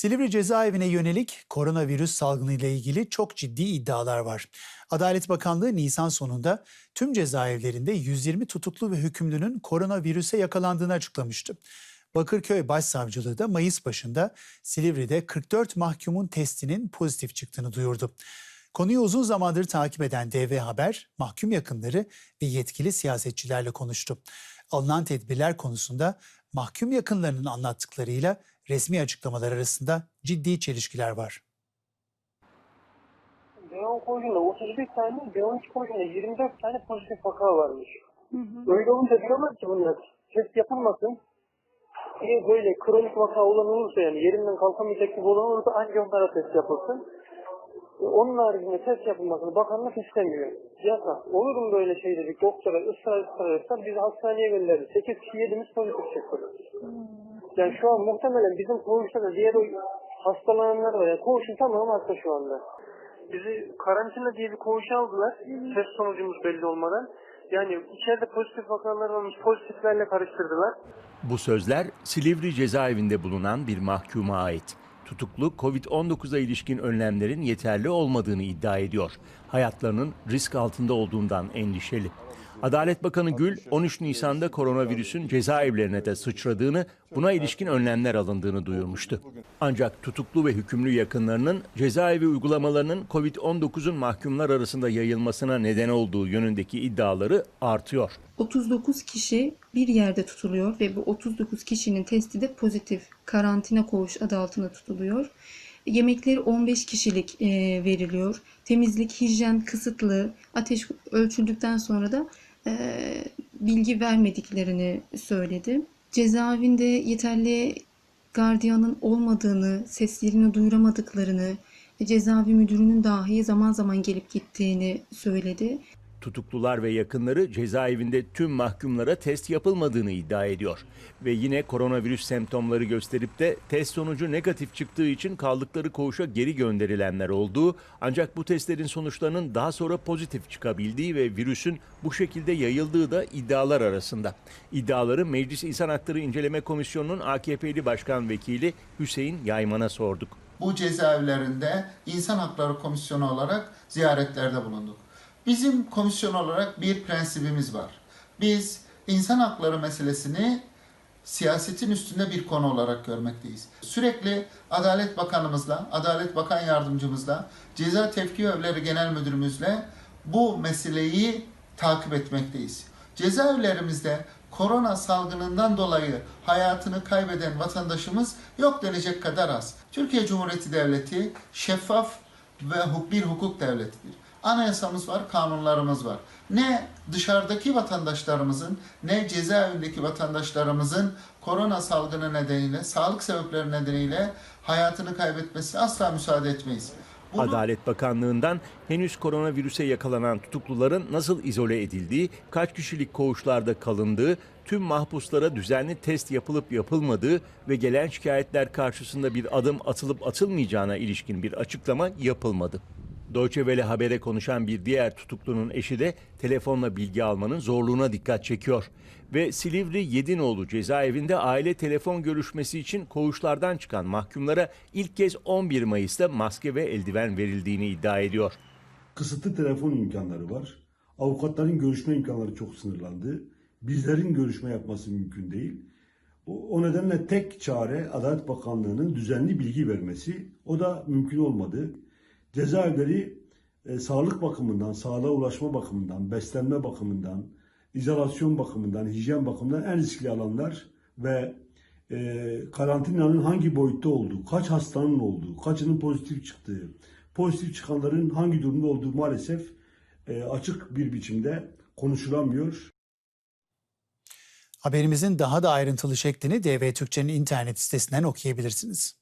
Silivri cezaevine yönelik koronavirüs salgını ile ilgili çok ciddi iddialar var. Adalet Bakanlığı Nisan sonunda tüm cezaevlerinde 120 tutuklu ve hükümlünün koronavirüse yakalandığını açıklamıştı. Bakırköy Başsavcılığı da Mayıs başında Silivri'de 44 mahkumun testinin pozitif çıktığını duyurdu. Konuyu uzun zamandır takip eden DV Haber, mahkum yakınları ve yetkili siyasetçilerle konuştu. Alınan tedbirler konusunda mahkum yakınlarının anlattıklarıyla resmi açıklamalar arasında ciddi çelişkiler var. B10 koğuşunda 31 tane, B12 koğuşunda 24 tane pozitif vaka varmış. Öyle olunca diyorlar ki bunlar test yapılmasın. Eğer böyle kronik vaka olan olursa yani yerinden kalkamayacak gibi olan olursa ancak onlara test yapılsın. E, Onun haricinde test yapılmasını bakanlık istemiyor. Yasak. Olur mu böyle şey dedik doktora ısrar ısrar ısrar bizi hastaneye gönderdi. 8 kişi yedimiz pozitif çıktı. Yani şu an muhtemelen bizim koğuşta da diğer o hastalananlar var. Yani koğuşun tamamı hasta şu anda. Bizi karantina diye bir koğuşa aldılar. Test sonucumuz belli olmadan. Yani içeride pozitif vakalar olmuş pozitiflerle karıştırdılar. Bu sözler Silivri cezaevinde bulunan bir mahkuma ait. Tutuklu Covid-19'a ilişkin önlemlerin yeterli olmadığını iddia ediyor. Hayatlarının risk altında olduğundan endişeli. Adalet Bakanı Gül 13 Nisan'da koronavirüsün cezaevlerine de sıçradığını, buna ilişkin önlemler alındığını duyurmuştu. Ancak tutuklu ve hükümlü yakınlarının cezaevi uygulamalarının Covid-19'un mahkumlar arasında yayılmasına neden olduğu yönündeki iddiaları artıyor. 39 kişi bir yerde tutuluyor ve bu 39 kişinin testi de pozitif. Karantina koğuş adı altında tutuluyor. Yemekleri 15 kişilik e, veriliyor. Temizlik, hijyen kısıtlı. Ateş ölçüldükten sonra da bilgi vermediklerini söyledi. Cezaevinde yeterli gardiyanın olmadığını, seslerini duyuramadıklarını, cezaevi müdürünün dahi zaman zaman gelip gittiğini söyledi. Tutuklular ve yakınları cezaevinde tüm mahkumlara test yapılmadığını iddia ediyor. Ve yine koronavirüs semptomları gösterip de test sonucu negatif çıktığı için kaldıkları koğuşa geri gönderilenler olduğu ancak bu testlerin sonuçlarının daha sonra pozitif çıkabildiği ve virüsün bu şekilde yayıldığı da iddialar arasında. İddiaları Meclis İnsan Hakları İnceleme Komisyonu'nun AKP'li Başkan Vekili Hüseyin Yayman'a sorduk. bu cezaevlerinde İnsan Hakları Komisyonu olarak ziyaretlerde bulunduk. Bizim komisyon olarak bir prensibimiz var. Biz insan hakları meselesini siyasetin üstünde bir konu olarak görmekteyiz. Sürekli Adalet Bakanımızla, Adalet Bakan Yardımcımızla, Ceza Tevki Evleri Genel Müdürümüzle bu meseleyi takip etmekteyiz. Cezaevlerimizde korona salgınından dolayı hayatını kaybeden vatandaşımız yok denecek kadar az. Türkiye Cumhuriyeti Devleti şeffaf ve bir hukuk devletidir. Anayasamız var, kanunlarımız var. Ne dışarıdaki vatandaşlarımızın ne cezaevindeki vatandaşlarımızın korona salgını nedeniyle, sağlık sebepleri nedeniyle hayatını kaybetmesi asla müsaade etmeyiz. Bunu- Adalet Bakanlığı'ndan henüz koronavirüse yakalanan tutukluların nasıl izole edildiği, kaç kişilik koğuşlarda kalındığı, tüm mahpuslara düzenli test yapılıp yapılmadığı ve gelen şikayetler karşısında bir adım atılıp atılmayacağına ilişkin bir açıklama yapılmadı. Deutsche Welle habere konuşan bir diğer tutuklunun eşi de telefonla bilgi almanın zorluğuna dikkat çekiyor. Ve Silivri Yedinoğlu cezaevinde aile telefon görüşmesi için koğuşlardan çıkan mahkumlara ilk kez 11 Mayıs'ta maske ve eldiven verildiğini iddia ediyor. kısıtlı telefon imkanları var. Avukatların görüşme imkanları çok sınırlandı. Bizlerin görüşme yapması mümkün değil. O, nedenle tek çare Adalet Bakanlığı'nın düzenli bilgi vermesi. O da mümkün olmadı. Cezaevleri e, sağlık bakımından, sağlığa ulaşma bakımından, beslenme bakımından, izolasyon bakımından, hijyen bakımından en riskli alanlar ve e, karantinanın hangi boyutta olduğu, kaç hastanın olduğu, kaçının pozitif çıktığı, pozitif çıkanların hangi durumda olduğu maalesef e, açık bir biçimde konuşulamıyor. Haberimizin daha da ayrıntılı şeklini DV Türkçe'nin internet sitesinden okuyabilirsiniz.